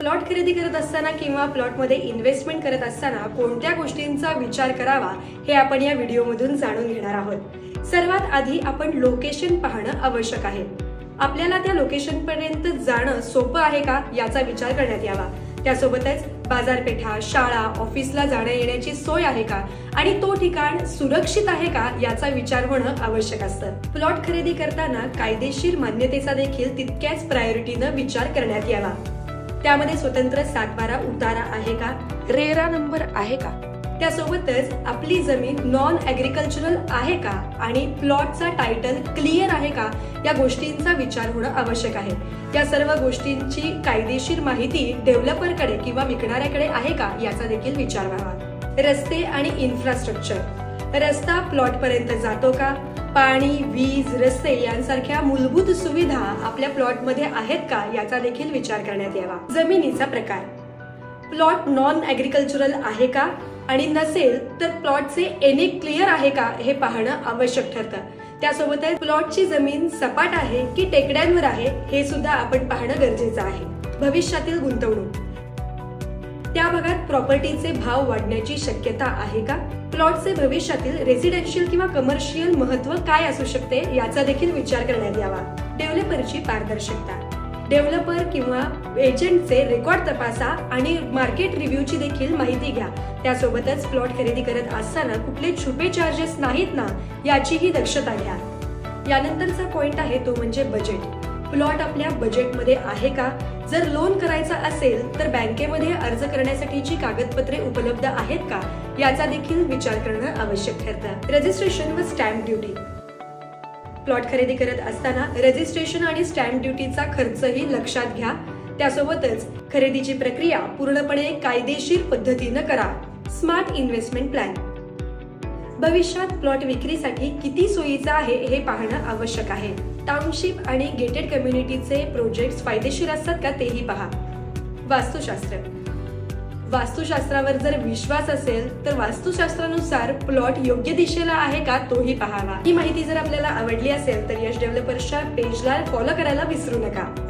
Plot खरेदी करत असताना किंवा प्लॉटमध्ये इन्व्हेस्टमेंट करत असताना कोणत्या गोष्टींचा विचार करावा हे आपण या व्हिडिओमधून जाणून घेणार आहोत. सर्वात आधी आपण लोकेशन पाहणं आवश्यक आहे. आपल्याला त्या लोकेशन पर्यंत जाणं सोपं आहे का याचा विचार करण्यात यावा. त्यासोबतच बाजारपेठा शाळा ऑफिसला जाण्या येण्याची सोय आहे का? आणि तो ठिकाण सुरक्षित आहे का याचा विचार होणं आवश्यक असतं. प्लॉट खरेदी करताना कायदेशीर मान्यतेचा देखील तितक्याच प्रायोरिटीनं विचार करण्यात यावा. त्यामध्ये स्वतंत्र सातबारा उतारा आहे का? रेरा नंबर आहे का? त्यासोबतच आपली जमीन नॉन ऍग्रिकल्चरल आहे का? आणि प्लॉटचा टायटल क्लिअर आहे का? या गोष्टींचा विचार होणं आवश्यक आहे. या सर्व गोष्टींची कायदेशीर माहिती डेव्हलपरकडे किंवा विकणाऱ्याकडे आहे का? याचा देखील विचार व्हावा. रस्ते आणि इन्फ्रास्ट्रक्चर रस्ता प्लॉट पर्यंत जातो का? पाणी वीज रस्ते यांसारख्या मूलभूत सुविधा आपल्या प्लॉटमध्ये आहेत का याचा देखील विचार करण्यात यावा. जमिनीचा प्रकार. प्लॉट नॉन ॲग्रिकल्चरल आहे का? आणि नसेल तर प्लॉटचे एने क्लिअर आहे का हे पाहणं आवश्यक ठरतं. त्यासोबतच प्लॉटची जमीन सपाट आहे की टेकड्यांवर आहे हे सुद्धा आपण पाहणं गरजेचं आहे. भविष्यातील गुंतवणूक. त्या भागात प्रॉपर्टीचे भाव वाढण्याची शक्यता आहे का? प्लॉटचे भविष्यातील रेसिडेन्शियल किंवा कमर्शियल महत्त्व काय असू शकते याचा देखील विचार करण्यात यावा. डेव्हलपरची पारदर्शकता. डेव्हलपर किंवा एजंटचे रेकॉर्ड तपासा आणि मार्केट रिव्ह्यूची देखील माहिती घ्या. त्यासोबतच प्लॉट खरेदी करत असताना कुठले छुपे चार्जेस नाहीत ना याचीही दक्षता घ्या. यानंतरचा पॉइंट आहे तो म्हणजे बजेट प्लॉट आपल्या बजेटमध्ये आहे का? जर लोन करायचा असेल तर बँकेमध्ये अर्ज करण्यासाठीची कागदपत्रे उपलब्ध आहेत का? याचा देखील विचार करणं आवश्यक ठरतं. रजिस्ट्रेशन व स्टॅम्प ड्युटी प्लॉट खरेदी करत असताना रजिस्ट्रेशन आणि स्टॅम्प ड्युटीचा खर्चही लक्षात घ्या. त्यासोबतच खरेदीची प्रक्रिया पूर्णपणे कायदेशीर पद्धतीनं करा. स्मार्ट इन्व्हेस्टमेंट प्लॅन भविष्यात प्लॉट विक्रीसाठी किती सोयीचा आहे हे पाहणं आवश्यक आहे. टाउनशिप आणि गेटेड कम्युनिटीचे प्रोजेक्ट फायदेशीर असतात का तेही पहा. वास्तुशास्त्र. वास्तुशास्त्रावर जर विश्वास असेल तर वास्तुशास्त्रानुसार प्लॉट योग्य दिशेला आहे का तोही पाहावा. ही माहिती जर आपल्याला आवडली असेल तर यश डेव्हलपर्सच्या पेजला फॉलो करायला विसरू नका.